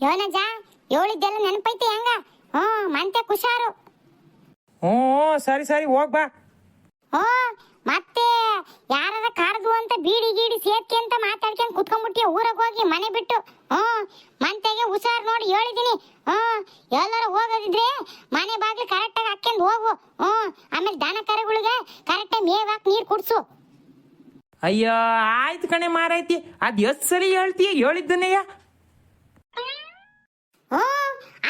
ಯೋನಜ ಹೇಳಿದ್ದೆಲ್ಲ ನೆನಪೈತಿ ಹೆಂಗ? ಹ್ಞೂ ಮಂತೆ ಕುಶಾರು. ಹ್ಞೂ ಸರಿ ಸರಿ ಹೋಗ್ ಬಾ. ಹ್ಞೂ ಮತ್ತೆ ಯಾರದ ಕರೆದು ಅಂತ ಬೀಡಿ ಗೀಡಿ ಸೇರ್ಕೆ ಅಂತ ಮಾತಾಡ್ಕೊಂಡು ಕುತ್ಕೊಂಡ್ಬಿಟ್ಟಿ ಊರಾಗ ಹೋಗಿ ಮನೆ ಬಿಟ್ಟು ಹ್ಞೂ ಮಂತೆಗೆ ಹುಷಾರು ನೋಡಿ ಹೇಳಿದ್ದೀನಿ ಹ್ಞೂ ಎಲ್ಲರೂ ಹೋಗೋದಿದ್ರೆ ಮನೆ ಬಾಗಿಲು ಕರೆಕ್ಟಾಗಿ ಹಾಕ್ಕೊಂಡು ಹೋಗು. ಹ್ಞೂ ಆಮೇಲೆ ದನ ಕರುಗಳಿಗೆ ಕರೆಕ್ಟಾಗಿ ಮೇವಾಕ್ ನೀರು ಕುಡಿಸು. ಅಯ್ಯೋ ಆಯ್ತು ಕಣೆ ಮಾರೈತಿ. ಅದು ಎಷ್ಟು ಸರಿ ಹೇಳ್ತೀಯ? ಹೇಳಿದ್ದನೆಯ ಹ್ಞೂ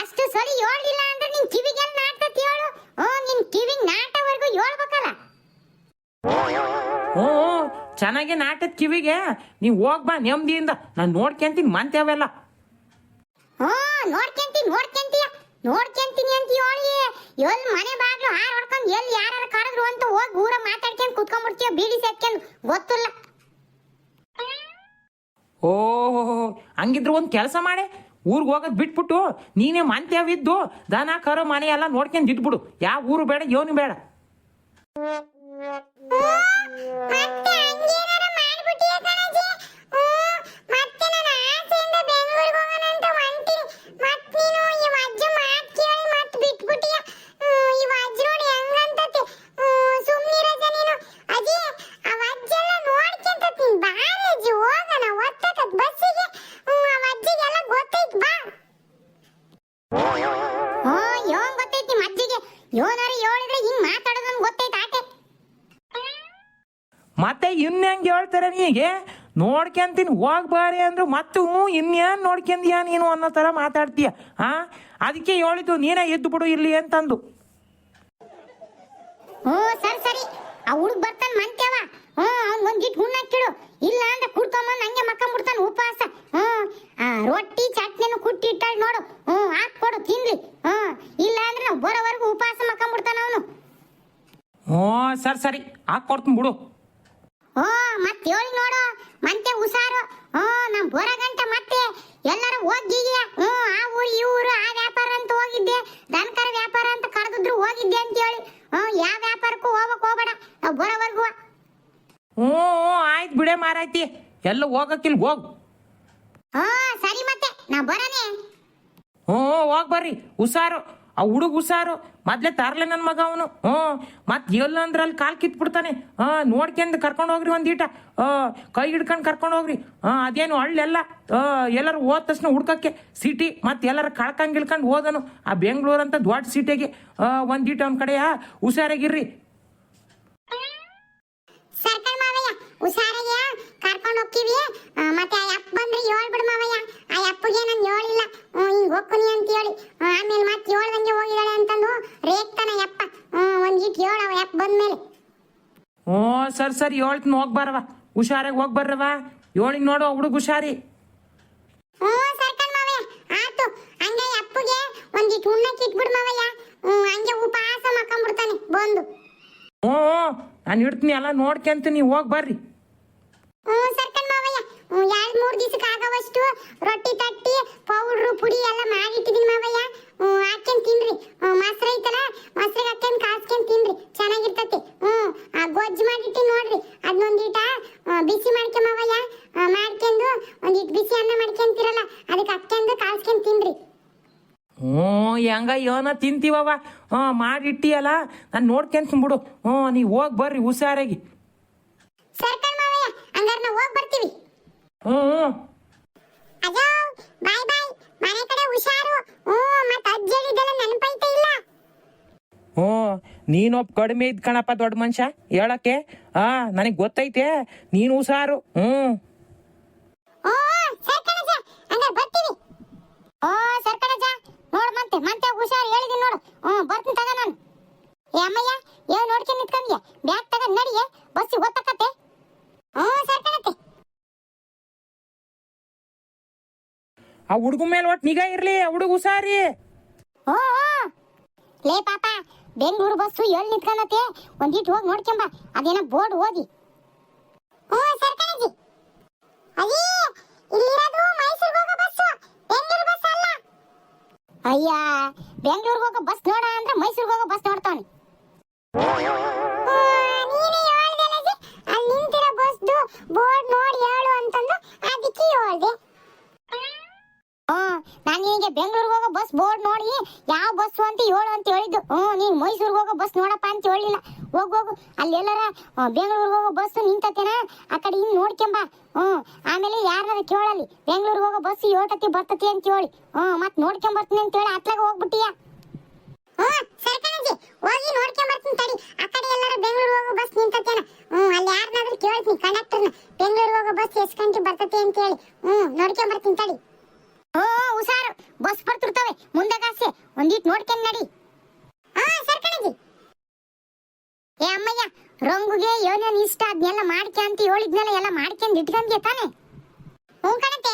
ಅಷ್ಟು ಸರಿ ಹೇಳಿಲ್ಲ ಅಂದ್ರೆ ನಿನ್ ಕಿವಿಗೆ ನಾಟ್ತತಿ ಹೇಳು. ಓ ನಿನ್ ಕಿವಿಗೆ ನಾಟವರೆಗೂ ಹೇಳ್ಬೇಕಲ್ಲ. ಓ ಚೆನ್ನಾಗಿ ನಾಟದ ಕಿವಿಗೆ. ನೀ ಹೋಗ್ ಬಾ ನೆಮ್ಮದಿಯಿಂದ ನಾನು ನೋಡ್ಕೊಂತೀನಿ ಮಂತ್ಯಾವೆಲ್ಲ. ಓ ನೋಡ್ಕೊಂತೀನಿ ನೋಡ್ಕೊಂತೀಯ. ನೋಡ್ಕೊಂತೀನಿ ಅಂತ ಹೇಳಿ. ಎಲ್ಲಿ ಮನೆ ಬಾಗ್ಲು ಹಾರ್ ಹೊಡ್ಕೊಂಡು ಎಲ್ಲಿ ಯಾರು ಕರೆದ್ರು ಅಂತ ಹೋಗಿ ಊರ ಮಾತಾಡ್ಕೊಂಡು ಕುತ್ಕೊಂಡ್ಬಿಡ್ತೀಯ ಬೀಡಿ ಸೇರ್ಕೊಂಡು ಗೊತ್ತಿಲ್ಲ. ಓಹೋ ಹಂಗಿದ್ರು ಒಂದು ಕೆಲಸ ಮಾಡೆ. ಊರಿಗೆ ಹೋಗೋದು ಬಿಟ್ಬಿಟ್ಟು ನೀನೇ ಮಂತ್ಯವಿದ್ದು, ದನ, ಕರು, ಮನೆ ಎಲ್ಲ ನೋಡ್ಕೊಂಡು ಇದ್ಬಿಡು. ಯಾವ ಊರು ಬೇಡ ಯೋನು ಬೇಡ. ಯೋನಾರು ಹೇಳಿದ್ರೆ ಹಿಂಗ್ ಮಾತಾಡೋದನ್ ಗೊತ್ತೈತೆ ಆಟೆ ಮತ್ತೆ ಇನ್ನು ಹೆಂಗೆ ಹೇಳ್ತಾರೆ ನೀಗೆ? ನೋಡ್ಕೊಂತೀನಿ ಹೋಗ್ಬಾರಿ ಅಂದ್ರು ಮತ್ತು ಇನ್ನೇನು ನೋಡ್ಕೊಂತೀಯ ನೀನು ಅನ್ನೋ ಥರ ಮಾತಾಡ್ತೀಯ ಹಾ ಅದಕ್ಕೆ ಹೇಳಿದ್ದು ನೀನೇ ಎದ್ದು ಬಿಡು ಇಲ್ಲಿ ಅಂತಂದು. ಹ್ಞೂ ಸರಿ ಸರಿ. ಆ ಹುಡುಗ ಬರ್ತಾನೆ ಮಂತ್ಯವ. ಹ್ಞೂ ಅವ್ನ್ ಒಂದ್ ಗಿಟ್ ಹುಣ್ಣ ಹಾಕಿಡು ಇಲ್ಲ ಅಂದ್ರೆ ಕುಡ್ಕೊಂಬಂದ್ ಹಂಗೆ ಮಕ್ಕಂಬಿಡ್ತಾನ ಉಪವಾಸ ಹ್ಞೂ ಆ ರೊಟ್ಟಿ ಚಟ್ನಿನು ಕುಟ್ಟಿ ಇಟ್ಟಾಳ ನೋಡು ಹ್ಞೂ ಹಾಕ್ಕೊಡು ತಿನ್ಲಿ ಹ್ಞೂ ಇಲ್ಲ ಅಂದ್ರೆ ನಾವು ಬರೋವರೆಗೂ ಉಪವಾಸ ಮಕ್ಕಂಬಿಡ್ತಾನ ಅವನು ಹ್ಞೂ ಸರಿ ಸರಿ ಹಾಕ್ಕೊಡ್ತೀನಿ ಬಿಡು. ಓ ಮತ್ತೆ ಹೇಳಿ ನೋಡು. ಮಂತೆ ಹುಷಾರು. ಓ ನಮ್ ಬೋರಗಂಟ ಗಂಟ ಮತ್ತೆ ಎಲ್ಲರೂ ಹೋಗಿದ್ಯ ಹ್ಞೂ ಆ ಊರು ಈ ಊರು ಆ ವ್ಯಾಪಾರ ಅಂತ ಹೋಗಿದ್ದೆ. ದನಕರ ವ್ಯಾಪಾರ ಅಂತ ಕರೆದಿದ್ರು ಹೋಗಿದ್ದೆ ಅಂತ ಹೇಳಿ. ಹ್ಞೂ ಯಾವ ವ್ಯಾಪಾರಕ್ಕೂ ಹೋಗಕ್ ಹೋಗಬೇಡ. ನಾವು ಬರೋವರೆಗೂ. ಹ್ಞೂ ಹ್ಞೂ ಆಯ್ತು ಬಿಡೆ ಮಾರಾಯ್ತಿ. ಎಲ್ಲ ಹೋಗಕ್ಕಿಲ್ ಹೋಗು. ಹಾ ಸರಿ ಮತ್ತೆ. ನಾ ಬರನೆ ಹ್ಞೂ ಹೋಗ್ ಬರ್ರಿ. ಹುಷಾರು. ಆ ಹುಡುಗ ಹುಷಾರು. ಮೊದ್ಲೇ ತರ್ಲೆ ನನ್ನ ಮಗ ಅವನು. ಹ್ಞೂ. ಮತ್ತೆ ಎಲ್ಲಂದ್ರೆ ಅಲ್ಲಿ ಕಾಲು ಕಿತ್ಬಿಡ್ತಾನೆ. ಹಾಂ ನೋಡ್ಕೊಂಡು ಕರ್ಕೊಂಡು ಹೋಗ್ರಿ ಒಂದೀಟ ಕೈ ಹಿಡ್ಕೊಂಡು ಕರ್ಕೊಂಡು ಹೋಗ್ರಿ. ಹಾಂ, ಅದೇನು ಹಳ್ಳೆಲ್ಲ. ಎಲ್ಲರೂ ಹೋದ ತಕ್ಷಣ ಹುಡ್ಕಕ್ಕೆ ಸಿಟಿ, ಮತ್ತೆ ಎಲ್ಲರೂ ಕಳ್ಕಂಗ್ ಇಳ್ಕೊಂಡು ಹೋದನು. ಆ ಬೆಂಗಳೂರು ಅಂತ ದೊಡ್ಡ ಸಿಟಿಗೆ. ಒಂದು ಕಡೆಯ ಹುಷಾರಾಗಿರ್ರಿ ಸರ್ಕಲ್ ಮಾವಯ್ಯ ಹುಷಾರಾಗಿ ಕರ್ಕೊಂಡು ಹೋಗ್ತೀವಿ ಆ, ಮತ್ತೆ ಆ ಅಪ್ಪ ಬಂದ್ರೆ ಹೇಳ್ಬಿಡು ಮಾವಯ್ಯ ಆ ಅಪ್ಪಗೆ ನಾನು ಹೇಳಿಲ್ಲ ಹ್ಞೂ ಹಿಂಗ್ ಹೋಗ್ತೀನಿ ಅಂತ ಹೇಳಿ ಆ, ಆಮೇಲೆ ಮತ್ತೆ ಹೇಳ್ದಂಗೆ ಹೋಗಿದ್ದಾಳೆ ಅಂತಂದು ರೇಗ್ತಾನ ಯಪ್ಪ ಹ್ಞೂ ಒಂದ್ ಇಟ್ ಓ ಸರ್ ಸರ್ ಹ್ಞೂ ಸರಿ ಸರಿ ಹೇಳ್ತೀನಿ ಹೋಗ್ ಹುಷಾರಾಗಿ ಹೋಗ್ಬರ್ರವ ಏಳಿಗೆ ನೋಡು ಹುಡುಗ ಹುಷಾರಿ. ಹ್ಞೂ ಸರ್ಕಲ್ ಮಾವಯ್ಯ. ಆತು ಹಂಗೆ ಅಪ್ಪಗೆ ಒಂದ್ ಇಟ್ ಉಣ್ಣಕ್ಕೆ ಇಟ್ಬಿಡು ಮಾವಯ್ಯ. ಹ್ಞೂ ಹಂಗೆ ಉಪವಾಸ ಮಕ್ಕಂಬಿಡ್ತಾನೆ ಬಂದು. ಹ್ಞೂ ನಾನು ಇಡ್ತೀನಿ ಎಲ್ಲ ನೋಡ್ಕೊಂತೀನಿ ಹೋಗಿ ಬರ್ರಿ. ಹ್ಞೂ ಸರ್ಕನ್ ಮಾವಯ್ಯ. ಹ್ಞೂ ಎರಡ್ ಮೂರ್ ದಿವಸಕ್ಕೆ ಆಗವಷ್ಟು ರೊಟ್ಟಿ ತಟ್ಟಿ ಪೌಡ್ರು ಪುಡಿ ಎಲ್ಲ ಮಾಡಿಟ್ಟಿದ್ದೀನಿ ಮಾವಯ್ಯ ಹ್ಞೂ ಹಾಕ್ಯಂಡ್ ತಿನ್ರಿ ಹ್ಞೂ ಮೊಸರು ಐತಲ್ಲ ಮೊಸರಿಗೆ ಹಾಕ್ಯಂಡ್ ಕಾಸ್ಕೊಂಡ್ ತಿನ್ರಿ ಚೆನ್ನಾಗಿರ್ತತಿ ಹ್ಞೂ ಆ ಗೊಜ್ಜು ಮಾಡಿಟ್ಟಿ ನೋಡ್ರಿ ಅದನ್ನೊಂದೀಟ ಬಿಸಿ ಮಾಡ್ಕೆ ಮಾವಯ್ಯ ಆ, ಮಾಡ್ಕೊಂಡು ಒಂದಿಟ್ ಬಿಸಿ ಅನ್ನ ಮಾಡ್ಕೊಂತಿರಲ್ಲ ಅದಕ್ಕೆ ಹಾಕ್ಯಂಡು ಕಾಸ್ಕೊಂಡ್ ತಿನ್ರಿ ಹ್ಞೂ ಹೆಂಗ ಏನೋ ತಿಂತೀವವ ಹ್ಞೂ ಮಾಡಿಟ್ಟಿಯಲ್ಲ. ನಾನು ನೋಡ್ಕೊಂತೀನಿ ಬಿಡು ಹ್ಞೂ ನೀ ಹೋಗಿ ಬರ್ರಿ ಹುಷಾರಾಗಿ. ಹ್ಞೂ ಹ್ಞೂ ಬಾಯ್ ಬಾಯ್. ಮನೆ ಕಡೆ ಹುಷಾರು. ಹ್ಞೂ ಮತ್ತೆ ಅಜ್ಜಳಿದೆಲ್ಲ ನೆನಪೈತೆ ಇಲ್ಲ? ಹ್ಞೂ ನೀನೊಬ್ಬ ಕಡಿಮೆ ಇದ್ ಕಣಪ್ಪ ದೊಡ್ಡ ಮನುಷ್ಯ ಹೇಳಕ್ಕೆ? ಹಾ ನನಗೆ ಗೊತ್ತೈತೆ ನೀನು ಹುಷಾರು. ಹ್ಞೂ ಓ ಸರ್ಕಣಜ ಹಂಗಾರೆ ಬರ್ತೀವಿ ಓ ಸರ್ಕಣಜ ನೋಡ್ ಮತ್ತೆ ಮತ್ತೆ ಹುಷಾರ್ ಹೇಳಿದೀನಿ ನೋಡು ಹ್ಞೂ ಬರ್ತೀನಿ ತಗ ನಾನು ಏ ಅಮ್ಮಯ್ಯ ಏನ್ ನೋಡ್ಕೊಂಡು ನಿಂತ್ಕೊಂಡ್ಯ ಬ್ಯಾಗ್ ತಗೊಂಡ್ ನಡಿಯೇ ಬಸ್ಸಿಗೆ ಗೊತ್ತಕತ್ತೆ ಹ್ಞೂ ಸರ್ಕಣತ್ತೆ ಆ ಹುಡುಗ ಮೇಲೆ ಒಟ್ಟು ನಿಗಾ ಇರ್ಲಿ, ಆ ಹುಡುಗ ಹುಷಾರಿ. ಓ ಓ. ಲೇ ಪಾಪ, ಬೆಂಗಳೂರು ಬಸ್ಸು ಎಲ್ಲಿ ನಿಂತ್ಕೊಂಡತೆ ಒಂದಿಟ್ಟು ಹೋಗಿ ನೋಡ್ಕೊಂಬ, ಅದೇನೋ ಬೋರ್ಡ್ ಓದಿ. ಹ್ಞೂ ಸರ್ಕಣಜಿ ಅಯ್ಯೇ, ಇಲ್ಲಿರೋದು ಹೋಗೋ ಬಸ್ಸು ಬೆಂಗಳೂರು ಬಸ್ ಅಲ್ಲ. ಅಯ್ಯ, ಬೆಂಗಳೂರಿಗೆ ಹೋಗೋ ಬಸ್ ನೋಡ ಅಂದ್ರೆ ಮೈಸೂರಿಗೆ ಹೋಗೋ ಬಸ್ ನೋಡ್ತಾನೆ ಬೋರ್ಡ್ ನೋಡಿ ಹೇಳು ಅಂತಂದು ಅದಕ್ಕೆ ಹೇಳ್ದೆ. ನಿನಗೆ ಬೆಂಗಳೂರಿಗೆ ಹೋಗೋ ಬಸ್ ಬೋರ್ಡ್ ನೋಡಿ, ಯಾವ ಬಸ್ ಅಂತ ಹೇಳು ಅಂತ ಹೇಳಿದ್ದು. ಹ್ಮ್ ನೀನು ಮೈಸೂರಿಗೆ ಹೋಗೋ ಬಸ್ ನೋಡಪ್ಪ ಅಂತ ಹೇಳಿಲ್ಲ ಹೋಗಿ, ಹೋಗು. ಅಲ್ಲಿ ಎಲ್ಲಾರ ಬೆಂಗಳೂರಿಗೆ ಹೋಗೋ ಬಸ್ ನಿಂತತೇನ? ಆ ಕಡೆ ಇನ್ ನೋಡ್ಕೊಂಬ ಹ್ಮ್ ಆಮೇಲೆ ಯಾರನ್ನ ಕೇಳಲ್ಲಿ ಬೆಂಗಳೂರಿಗೆ ಹೋಗೋ ಬಸ್ ಯೋಟತಿ ಬರ್ತತಿ ಅಂತ ಹೇಳಿ. ಹ್ಮ್ ಮತ್ತೆ ನೋಡ್ಕೊಂಬರ್ತೀನಿ ಅಂತ ಹೇಳಿ ಅತ್ಲಾಗ ಹೋಗ್ಬಿಟ್ಟಿಯ? ಸರಿ ಕಣಜಿ. ಹೋಗಿ ತಡಿ. ಆ ಕಡೆ ಎಲ್ಲಾರ ಬೆಂಗಳೂರು ಹೋಗೋ ಬಸ್ ನಿಂತತೇನ? ಹ್ಮ್ ಅಲ್ಲಿ ಯಾರನ್ನಾದ್ರೂ ಕೇಳ್ತೀನಿ ಕಂಡಕ್ಟರ್ನ ಬೆಂಗಳೂರಿಗೆ ಹೋಗೋ ಬಸ್ ಎಷ್ಟು ಗಂಟೆ ಬರ್ತತಿ ಅಂತ ಹೇಳಿ. ಹ್ಞೂ ನೋಡ್ಕೊಂಬರ್ತೀನಿ ತಡಿ. ಹ್ಮ್ ಹುಷಾರು. ಬಸ್ ಬರ್ತಿರ್ತವೆ. ಕಾಸೆ. ಒಂದಿಟ್ ನೋಡ್ಕೊಂಡ್ ನಡಿ. ಹಾ ಸರ್ಕಣಜಿ ಏ, ಅಮ್ಮಯ್ಯ, ರಂಗುಗೆ ಏನೇನ್ ಇಷ್ಟ ಅದನ್ನೆಲ್ಲ ಮಾಡ್ಕೆ ಅಂತ ಹೇಳಿದ್ನೆಲ್ಲ, ಎಲ್ಲ ಮಾಡ್ಕೊಂಡ್ ಇಟ್ಕೊಂಡ್ಗೆ ತಾನೆ? ಹ್ಞೂ ಕಣತೆ.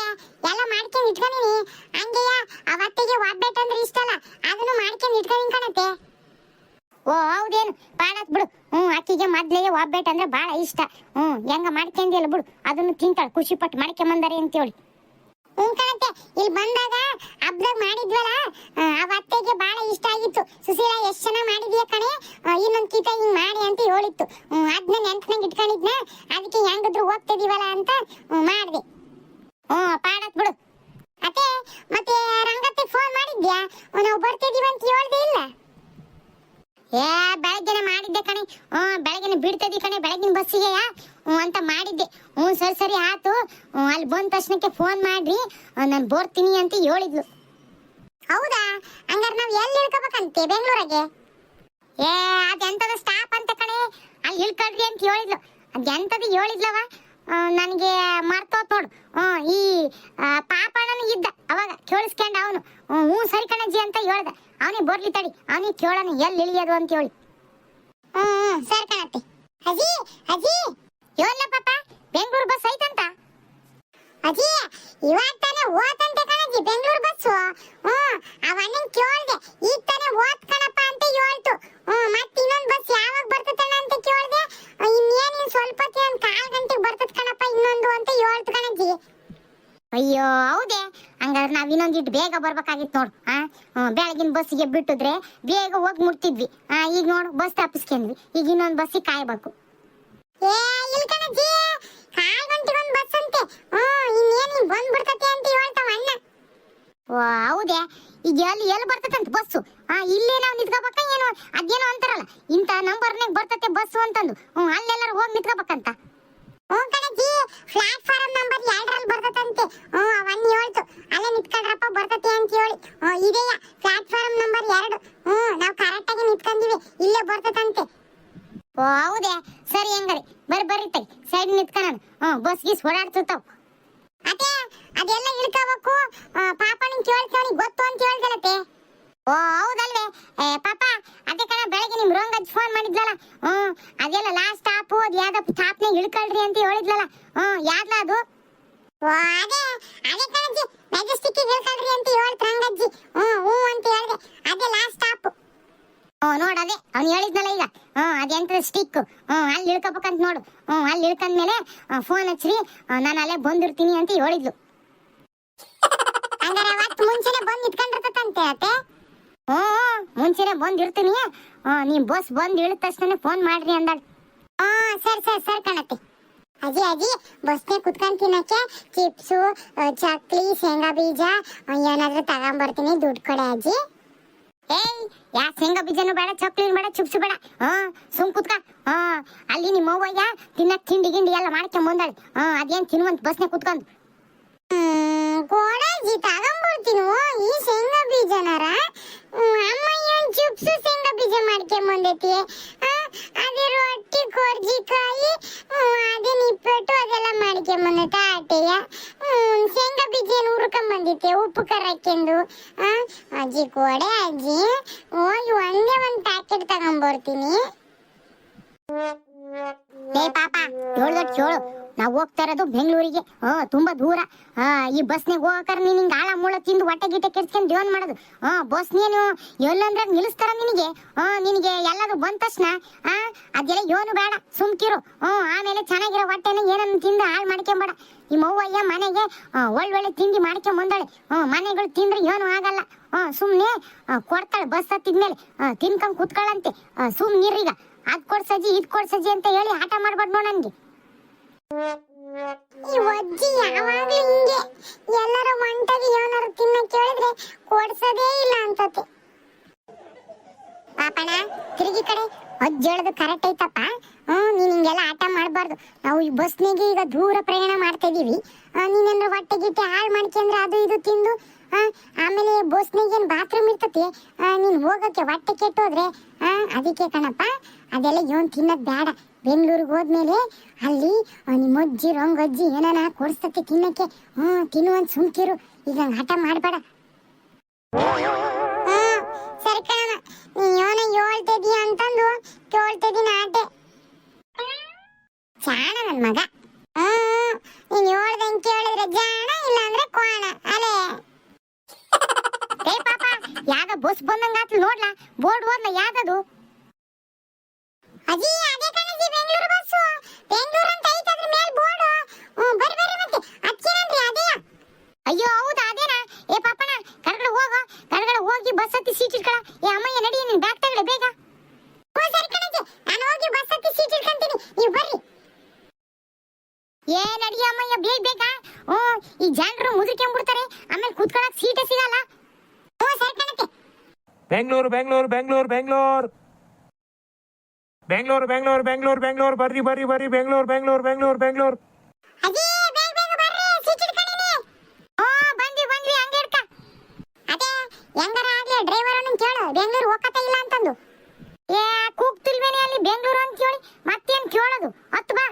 ಎಲ್ಲ ಮಾಡ್ಕೊಂಡ್ ಇಟ್ಕೊಂಡಿನಿ. ಹಂಗೆಯ, ಅವತ್ತಿಗೆ ಒಬ್ಬೆಟ್ ಅಂದ್ರೆ ಇಷ್ಟ ಅಲ್ಲ. ಅದನ್ನು ಮಾಡ್ಕೊಂಡ್ ಇಟ್ಕೊಂಡಿನ್ ಕಣತೆ. ಓ, ಹೌದೇನು? ಬಾಳತ್ ಬಿಡು. ಹ್ಞೂ, ಅಕ್ಕಿಗೆ ಮೊದ್ಲಿಗೆ ಒಬ್ಬೆಟ್ ಅಂದ್ರೆ ಬಾಳ ಇಷ್ಟ. ಹ್ಞೂ, ಹೆಂಗ ಮಾಡ್ಕೊಂಡಿಲ್ಲ ಬಿಡು. ಅದನ್ನು ತಿಂತಾಳೆ. ಖುಷಿ ಪಟ್ಟು ಅಂತ ಅಂತೇಳಿ. ಹ್ಞೂ ಇಲ್ಲಿ ಬಂದಾಗ ಹಬ್ಬದಾಗ ಮಾಡಿದ್ವಲ್ಲ ಆ, ಅತ್ತೆಗೆ ಬಹಳ ಇಷ್ಟ ಆಗಿತ್ತು. ಸುಶೀಲ ಎಷ್ಟು ಚೆನ್ನಾಗಿ ಮಾಡಿದೀಯ ಕಣೆ? ಇನ್ನೊಂದು ಕೀಟ ಹಿಂಗ್ ಮಾಡಿ ಅಂತ ಹೇಳಿತ್ತು. ಅದನ್ನ ನೆನ್ಪನಾಗ ಇಟ್ಕೊಂಡಿದ್ನ. ಅದಕ್ಕೆ ಹೆಂಗಿದ್ರು ಹೋಗ್ತಿದೀವಲ್ಲ ಅಂತ ಮಾಡ್ದೆ. ಹ್ಞೂ ಪಾಡತ್ ಬಿಡು. ಅತ್ತೆ ಮತ್ತೆ ರಂಗತ್ತೆ ಫೋನ್ ಮಾಡಿದ್ಯಾ? ನಾವು ಬರ್ತಿದೀವಿ ಅಂತ ಹೇಳ್ದೆ ಇಲ್ಲ. ಏ ಬೆಳಗ್ಗೆನೆ ಮಾಡಿದ್ದೆ ಕಣೆ. ಹ್ಞೂ ಬೆಳಗ್ಗೆನೆ ಬಿಡ್ತದಿ ಕಣೆ ಬೆಳಗಿನ ಬಸ್ಸಿಗೆ ಹ್ಞೂ ಅಂತ ಮಾಡಿದ್ದೆ. ಹ್ಞೂ, ಸರಿ ಸರಿ ಆತು ಅಲ್ಲಿ ಬಂದ ತಕ್ಷಣಕ್ಕೆ ಫೋನ್ ಮಾಡ್ರಿ. ನಾನು ಬರ್ತೀನಿ ಅಂತ ಹೇಳಿದ್ಲು. ಹೌದಾ? ಹಂಗಾರೆ ನಾವು ಎಲ್ಲಿ ಇಳ್ಕೋಬೇಕಂತೆ ಬೆಂಗಳೂರಿಗೆ? ಏ ಅದೆಂತದ ಸ್ಟಾಪ್ ಅಂತ ಕಣೆ. ಅಲ್ಲಿ ಇಳ್ಕೊಳ್ರಿ ಅಂತ ಹೇಳಿದ್ಲು. ಅದೆಂತದ ಹೇಳಿದ್ಲವ? ನನಗೆ ಮರ್ತೋತ್ ನೋಡು. ಹ್ಞೂ, ಈ ಪಾಪಣ್ಣನ ಇದ್ದ. ಅವಾಗ ಕೇಳಿಸ್ಕೊಂಡ ಅವನು. ಹ್ಞೂ ಸರಿ ಕಣಜ್ಜಿ ಅಂತ ಹೇಳ್ದ. ಅವನಿಗೆ ಬರ್ಲಿ ತಡಿ. ಅವನಿಗೆ ಕೇಳೋಣ ಎಲ್ಲಿ ಇಳಿಯೋದು ಅಂತ ಹೇಳಿ. ಹ್ಞೂ, ಸರಿ ಕಣತ್ತೆ. ಅಜ್ಜಿ ಅಜ್ಜಿ. ಯೋಲ್ಲ ಪಾಪ, ಬೆಂಗಳೂರು ಬಸ್ ಐತಂತ? ಅಜ್ಜಿ, ಇವಾಗ ತಾನೇ ಓತಂತೆ ಕಣಜ್ಜಿ, ಬೆಂಗಳೂರು ಬಸ್ಸು ಹ್ಮ್ ಅವಣ್ಣನ್ ಕೇಳ್ದೆ, ಈಗ ತಾನೇ ಹೋದ್ ಕಣಪ್ಪ ಅಂತ ಹೇಳ್ತು. ಹ್ಮ್ ಮತ್ತೆ ಇನ್ನೊಂದ್ ಬಸ್ ಯಾವಾಗ ಬರ್ತದಣ್ಣ ಅಂತ ಕೇಳ್ದೆ ಇನ್ನೇನ್ ಇನ್ ಸ್ವಲ್ಪ ಹೊತ್ತಿಗೆ ಒಂದ್ ಕಾಲ್ ಗಂಟೆಗೆ ಬರ್ತದ ಕಣಪ್ಪ ಇನ್ನೊಂದು ಅಂತ ಹೇಳ್ತು ಕಣಜ್ಜಿ. ಅಯ್ಯೋ, ಹೌದೇ, ಹಂಗಾದ್ರೆ ನಾವ್ ಇನ್ನೊಂದಿಟ್ಟು ಬೇಗ ಬರ್ಬೇಕಾಗಿತ್ತು ನೋಡು, ಆ? ಬೆಳಗಿನ ಬಸ್ಸಿಗೆ ಬಿಟ್ಟಿದ್ರೆ ಬೇಗ ಹೋಗಿ ಮುಟ್ತಿದ್ವಿ. ಈಗ ನೋಡು ಬಸ್ ತಪ್ಪಿಸ್ಕೊಂಡ್ವಿ. ಈಗ ಇನ್ನೊಂದು ಬಸ್ಸಿಗೆ ಕಾಯ್ಬೇಕು. ಹೌದೇ? ಈಗ ಎಲ್ಲಿ ಎಲ್ಲಿ ಬರ್ತದಂತ ಬಸ್ಸು ಆ, ಇಲ್ಲೇ ನಾವು ಏನು? ಅದೇನೋ ಅಂತಾರಲ್ಲ ಇಂಥ ನಂಬರ್ನಾಗ ಬರ್ತತೆ ಬಸ್ಸು ಅಂತಂದು. ಹ್ಞೂ, ಅಲ್ಲೆಲ್ಲರೂ ಹೋಗಿ ನಿಂತ್ಕೋಬೇಕಂತ. ಹ್ಞೂ ಕಣಜ್ಜಿ ಪ್ಲಾಟ್ಫಾರಂ ನಂಬರ್ ಎರಡರಲ್ಲಿ ಬರ್ತದಂತೆ ಹ್ಞೂ ಅವನ್ ಹೇಳ್ತು ಅಲ್ಲೇ ನಿಂತ್ಕೊಂಡ್ರಪ್ಪ ಬರ್ತತೆ ಅಂತ ಹೇಳಿ ಹ್ಞೂ ಇದೆಯಾ ಪ್ಲಾಟ್ಫಾರಂ ನಂಬರ್ ಎರಡು ಹ್ಞೂ ನಾವು ಕರೆಕ್ಟಾಗಿ ನಿಂತ್ಕೊಂಡಿವಿ ಇಲ್ಲೇ ಬರ್ತದಂತೆ ಓ ಹೌದೇ ಸರಿ ಹೆಂಗಾರೆ ಬರ್ರಿ ಬರ್ರಿ ತಗಿ ಸೈಡ್ ನಿಂತ್ಕೊಳ್ಳೋಣ ಹ್ಞೂ ಬಸ್ ಗೀಸ್ ಓಡಾಡ್ತಿರ್ತಾವ. ಅದೇ, ಅದೆಲ್ಲ ಇಳ್ಕೋಬೇಕು. ಪಾಪ ನಿನ್ ಕೇಳ್ತೇವನಿ ಗೊತ್ತು ಅಂತ ಹೇಳ್ದಲತೆ ಓ, ಹೌದಲ್ವೇ? ಏ, ಪಾಪ, ಅದೇ ಕಣ ಬೆಳಗ್ಗೆ ನಿಮ್ ರೋಂಗಜ್ ಫೋನ್ ಮಾಡಿದ್ಲಲ್ಲ? ಹ್ಮ್ ಅದೆಲ್ಲ ಲಾಸ್ಟ್ ಸ್ಟಾಪ್ ಅದ್ ಯಾವ್ದೋ ಸ್ಟಾಪ್ನಾಗ ಇಳ್ಕೊಳ್ರಿ ಅಂತ ಹೇಳಿದ್ಲಲ್ಲ? ಹ್ಮ್ ಯಾವ್ದ ಅದು? ಓ, ಅದೇ ಅದೇ ಕಣಜ್ಜಿ ಮೆಜೆಸ್ಟಿಕ್ ಇಳ್ಕೊಳ್ರಿ ಅಂತ ಹೇಳ್ತ ರಂಗಜ್ಜಿ. ಹ್ಮ್ ಹ್ಞೂ ಅಂತ ಹೇಳ್ದೆ. ಅದೇ ಲಾಸ್ಟ್ ಸ್ಟಾಪ್ ನೋಡ್ ಅದೇ. ಅವ್ನು ಹೇಳಿದ್ನಲ್ಲ ಈಗ. ಹ್ಞೂ ಅದೆಂತ ಸ್ಟಿಕ್ ಹ್ಞೂ ಅಲ್ಲಿ ಇಳ್ಕೊಬೇಕಂತ ನೋಡು. ಹ್ಞೂ ಅಲ್ಲಿ ಇಳ್ಕೊಂಡ್ಮೇಲೆ ಫೋನ್ ಹಚ್ಚ್ರಿ. ನಾನು ಅಲ್ಲೇ ಬಂದಿರ್ತೀನಿ ಅಂತ ಹೇಳಿದ್ಲು. ಹಂಗಾರೆ ಅವತ್ತು ಮುಂಚೆನೆ ಬಂದು ನಿಂತ್ಕೊಂಡಿರ್ತದಂತೆ ಅತ್ತೆ? ಹ್ಞೂ ಮುಂಚೆನೆ ಬಂದು ಇರ್ತೀನಿ. ನೀನ್ ಬಸ್ ಬಂದು ಇಳಿದ ತಕ್ಷಣ ಫೋನ್ ಮಾಡ್ರಿ ಅಂದಾಳ. ಹಾಂ ಸರಿ ಸರಿ ಸರಿ ಕಣತ್ತೆ. ಅಜಿ ಅಜಿ ಬಸ್ನೇ ಕುತ್ಕೊಂಡು ತಿನ್ನಕ್ಕೆ ಚಿಪ್ಸು ಚಕ್ಲಿ ಶೇಂಗಾ ಬೀಜ, ಏನಾದ್ರೂ ತಗೊಂಬರ್ತೀನಿ ದುಡ್ಡು ಕೊಡೆ ಅಜ್ಜಿ. ಏಯ್ ಯಾ ಶೇಂಗಾ ಬೀಜನು ಬೇಡ ಚಕ್ಲಿ ಬೇಡ ಚಿಪ್ಸ್ ಬೇಡ. ಹಾ ಸುಮ್ ಕುತ್ಕ. ಹಾ ಅಲ್ಲಿ ನಿಮ್ಮ ಅವ್ವಯ್ಯ ತಿನ್ನಕ್ ತಿಂಡಿ ಗಿಂಡಿ ಎಲ್ಲ ಮಾಡ್ಕೊಂಡ್ ಬಂದಾಳೆ. ಹಾ ಅದೇನ್ ತಿನ್ನುವಂತ ಬಸ್ನೆ ಕುತ್ಕೊಂಡು. ಕೋಡಾಜಿ ತಗೊಂಡ್ಬಿಡ್ತೀನಿ ಈ ಶೇಂಗಾ ಬೀಜನಾರ. ಅಮ್ಮ ಏನ್ ಚಿಪ್ಸ್ ಶೇಂಗಾ ಬೀಜ ಮಾಡ್ಕೊಂಡ್ ಬಂದೈತಿ. ಅದೇ ರೊಟ್ಟಿ ಕೋರ್ಜಿಕಾಯಿ ಅದೇ ನಿಪ್ಪಟ್ಟು ಅದೆಲ್ಲ ಮಾಡ್ಕೊಂಡ್ ಬಂದೈತೆ ಆಟೆಯ. ಶೇಂಗಾ ಬೀಜ ಏನು ಹುರ್ಕೊಂಡ್ ಬಂದಿತ್ತೆ ಉಪ್ಪು ಕರಕೆಂದು ಆ, ಅಜ್ಜಿ ಕೋಡೆ ಅಜ್ಜಿ. ಹೋಗಿ ಒಂದೇ ಒಂದ್ ಪ್ಯಾಕೆಟ್ ತಗೊಂಬರ್ತೀನಿ ಏ ಪಾಪ ಹೇಳ್ದಟ್ ಕೇಳು ನಾವು ಹೋಗ್ತಾ ಇರೋದು ಬೆಂಗಳೂರಿಗೆ. ಹಾ ತುಂಬಾ ದೂರ. ಈ ಬಸ್ನಾಗ ಹೋಗಕ್ಕಾರ ನೀನ್ ಹಿಂಗ ಆಳ ಮೂಳ ತಿಂದು ಹೊಟ್ಟೆ ಗಿಟ್ಟೆ ಕೆಡ್ಸ್ಕೊಂಡು ಜೀವನ ಮಾಡೋದು. ಹಾ ಬಸ್ ನೀನು ಎಲ್ಲಂದ್ರೆ ನಿಲ್ಲಿಸ್ತಾರ ನಿನಗೆ? ಹಾ ನಿನಗೆ ಎಲ್ಲದು ಬಂದ ತಕ್ಷಣ? ಆ ಅದೆಲ್ಲ ಯೋನು ಬೇಡ ಸುಮ್ಕಿರು. ಹ್ಮ್ ಆಮೇಲೆ ಚೆನ್ನಾಗಿರೋ ಹೊಟ್ಟೆನ ಏನನ್ನ ತಿಂದು ಹಾಳು ಮಾಡ್ಕೊಂಬೇಡ. ಈ ಮೌವಯ್ಯ ಮನೆಗೆ ಒಳ್ಳೊಳ್ಳೆ ತಿಂಡಿ ಮಾಡ್ಕೊಂಡ್ ಬಂದಾಳೆ. ಹ್ಮ್ ಮನೆಗಳು ತಿಂದ್ರೆ ಏನು ಆಗಲ್ಲ. ಹ್ಮ್ ಸುಮ್ನೆ ಆ, ಕೊಡ್ತಾಳೆ ಬಸ್ ಹತ್ತಿದ್ಮೇಲೆ. ತಿನ್ಕೊಂಡ್ ಕುತ್ಕೊಳ್ಳಂತೆ ಈಗ ಅದ್ ಕೊಡ್ಸಜ್ಜಿ ಇದ್ ಕೊಡ್ಸಜ್ಜಿ ಅಂತ ಹೇಳಿ ಆಟ ಮಾಡ್ಬಾರ್ದು ನೋಡಂಗೆ ಈ ಒಜ್ಜಿ ಹಿಂಗೆ. ಎಲ್ಲರೂ ಏನಾರು ತಿನ್ನಕ್ ಕೇಳಿದ್ರೆ ಕೊಡ್ಸೋದೇ ಇಲ್ಲ ಅಂತತೆ. ಪಾಪಣ ತಿರುಗಿ ಕಡೆ. ಅಜ್ಜಿ ಹೇಳೋದು ಕರೆಕ್ಟ್ ಐತಪ್ಪ. ಹ್ಮ್, ನೀನ್ ಹಿಂಗೆಲ್ಲ ಆಟ ಮಾಡಬಾರ್ದು. ನಾವು ಈ ಬಸ್ನಿಗೆ ಈಗ ದೂರ ಪ್ರಯಾಣ ಮಾಡ್ತಾ ಇದೀವಿ. ನೀನೇನ್ರ ಹೊಟ್ಟೆ ಗಿಟ್ಟೆ ಹಾಳು ಮಾಡ್ಕೊಂಡ್ರೆ ಅದು ಇದು ತಿಂದು ಆಮೇಲೆ ಬಸ್ನಿಗೆ ಏನು ಬಾತ್ರೂಮ್ ಇರ್ತತಿ ನೀನ್ ಹೋಗಕ್ಕೆ ಹೊಟ್ಟೆ ಕೆಟ್ಟೋದ್ರೆ ಅದಕ್ಕೆ ಕಣಪ್ಪ, ಅದೆಲ್ಲ ಇವನ್ ತಿನ್ನೋದ್ ಬೇಡ ಬೆಂಗಳೂರಿಗೆ ಹೋದ್ಮೇಲೆ ಅಲ್ಲಿ ನಿಮ್ಮ ಅಜ್ಜಿ, ರಂಗ ಅಜ್ಜಿ ಏನಾನ ಕೊಡಿಸ್ತತಿ ತಿನ್ನಕ್ಕೆ? ಹ್ಮ್ ತಿನ್ನುವಂತ ಸುಮ್ಕಿರು. ಈಗ ಹಠ ಮಾಡಬೇಡ. ಸರಿ ಅಂತಂದು ಕೇಳ್ತಿದ್ದೀನಿ ಮಗ. ಕೋಣ ಏ ಬಸ್ ನೋಡ್ಲಾ? ಬೋರ್ಡ್ ಓದ್ಲ ಯಾವ್ದದು? ಅಜ್ಜಿ ಅದೇ ಕಣಜಿ ಬೆಂಗಳೂರು ಬಸ್ಸು ಬೆಂಗಳೂರು ಅಂತ ಐತೆ ಅದ್ರ ಮೇಲೆ ಬೋರ್ಡ್ ಹ್ಮ್ ಬರ್ರಿ ಬರ್ರಿ ಮತ್ತೆ ಅಚ್ಚಿನಂದ್ರಿ ಅದೇ ಅಯ್ಯೋ ಹೌದಾ ಅದೇನಾ ಏ ಪಾಪಣ ಕರ್ಗಡೆ ಹೋಗ ಕರ್ಗಡೆ ಹೋಗಿ ಬಸ್ ಹತ್ತಿ ಸೀಟ್ ಇಟ್ಕೊಳ ಏ ಅಮ್ಮಯ್ಯ ನಡಿ ನೀನ್ ಬ್ಯಾಗ್ ತಗಡೆ ಬೇಗ ಹ್ಞೂ ಸರಿ ಕಣಜ್ಜಿ ನಾನು ಹೋಗಿ ಬಸ್ ಹತ್ತಿ ಸೀಟ್ ಇಟ್ಕೊಂತೀನಿ ನೀವು ಬರ್ರಿ ಏ ನಡಿ ಅಮ್ಮಯ್ಯ ಬೇಗ ಬೇಗ. ಓ ಈ ಜನರು ಮುದುರ್ಕೊಂಡ್ಬಿಡ್ತಾರೆ ಆಮೇಲೆ ಕೂತ್ಕೊಳಕ್ ಸೀಟ್ ಸಿಗಲ್ಲ. ಓ ಸರಿ ಕಣಕ್ಕೆ. ಬೆಂಗಳೂರು ಬೆಂಗಳೂರು ಬೆಂಗಳೂರು ಬೆಂಗಳೂರು. ಬೆಂಗಳೂರು ಬೆಂಗಳೂರು ಬೆಂಗಳೂರು ಬೆಂಗಳೂರು ಬರ್ರಿ ಬರ್ರಿ ಬರ್ರಿ ಬೆಂಗಳೂರು ಬೆಂಗಳೂರು ಬೆಂಗಳೂರು ಬೆಂಗಳೂರು. ಅಜಿ ಬೇಗ ಬೇಗ ಬರ್ರಿ ಸೀಟ್ ಇಟ್ಕೊಂಡಿನಿ ಓ ಬಂದ್ವಿ ಬಂದ್ವಿ ಹಂಗೆ ಅದೇ ಹೆಂಗಾರ ಆಗ್ಲಿ ಡ್ರೈವರ್ ಅನ್ನು ಕೇಳು. ಬೆಂಗಳೂರು ಹೋಗತ್ತ ಇಲ್ಲ ಅಂತಂದು. ಏ ಕೂಗ್ತಿಲ್ವೇನೆ ಅಲ್ಲಿ ಬೆಂಗಳೂರು ಅಂತ ಹೇಳಿ ಮತ್ತೇನು ಕೇಳೋದು? ಹತ್ತು ಬಾ.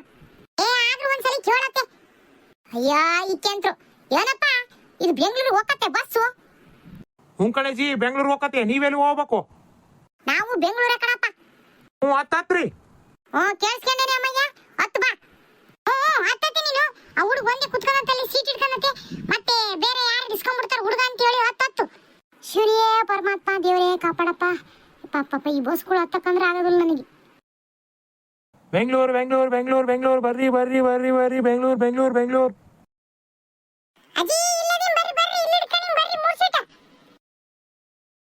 ಏ ಆದ್ರೂ ಒಂದ್ಸಲಿ ಕೇಳತ್ತೆ ಅಯ್ಯ ಇಕ್ಕೆಂತ್ರು ಏನಪ್ಪ? ಇದು ಬೆಂಗಳೂರು ಹೋಗತ್ತೆ ಬಸ್ಸು? ಹ್ಞೂ ಕಣಜಿ ಬೆಂಗಳೂರು ಹೋಗತ್ತೆ ನೀವೆಲ್ಲಿ ಹೋಗ್ಬೇಕು? ನಾವು ಬೆಂಗಳೂರೇ ಕಣಪ್ಪ. ಹ್ಞೂ ಹತ್ತತ್ರಿ. ಹ್ಞೂ ಕೇಳಿಸ್ಕೊಂಡೇನೆ ಅಮ್ಮಯ್ಯ. ಹತ್ತು ಬಾ. ಹ್ಞೂ ಹ್ಞೂ ಹತ್ತತ್ತೆ ನೀನು. ಆ ಹುಡುಗ ಒಂದೇ ಕುತ್ಕೊಂಡಂತೆ ಅಲ್ಲಿ ಸೀಟ್ ಇಟ್ಕೊಂಡಂತೆ. ಮತ್ತೆ ಬೇರೆ ಯಾರು ಇಸ್ಕೊಂಡ್ಬಿಡ್ತಾರೆ ಹುಡುಗ ಅಂತ ಹೇಳಿ ಹತ್ತತ್ತು. ಶಿವರಿಯೇ ಪರಮಾತ್ಮ ದೇವರೇ ಕಾಪಾಡಪ್ಪ. ಪಾಪಪ್ಪ ಈ ಬಸ್ಗಳು ಹತ್ತಕ್ಕಂದ್ರೆ ಆಗೋದಿಲ್ಲ ನನಗೆ. பெங்களூர் பெங்களூர் பெங்களூர் பெங்களூர் பர்ரி பர்ரி பர்ரி பர்ரி பெங்களூர் பெங்களூர் பெங்களூர்.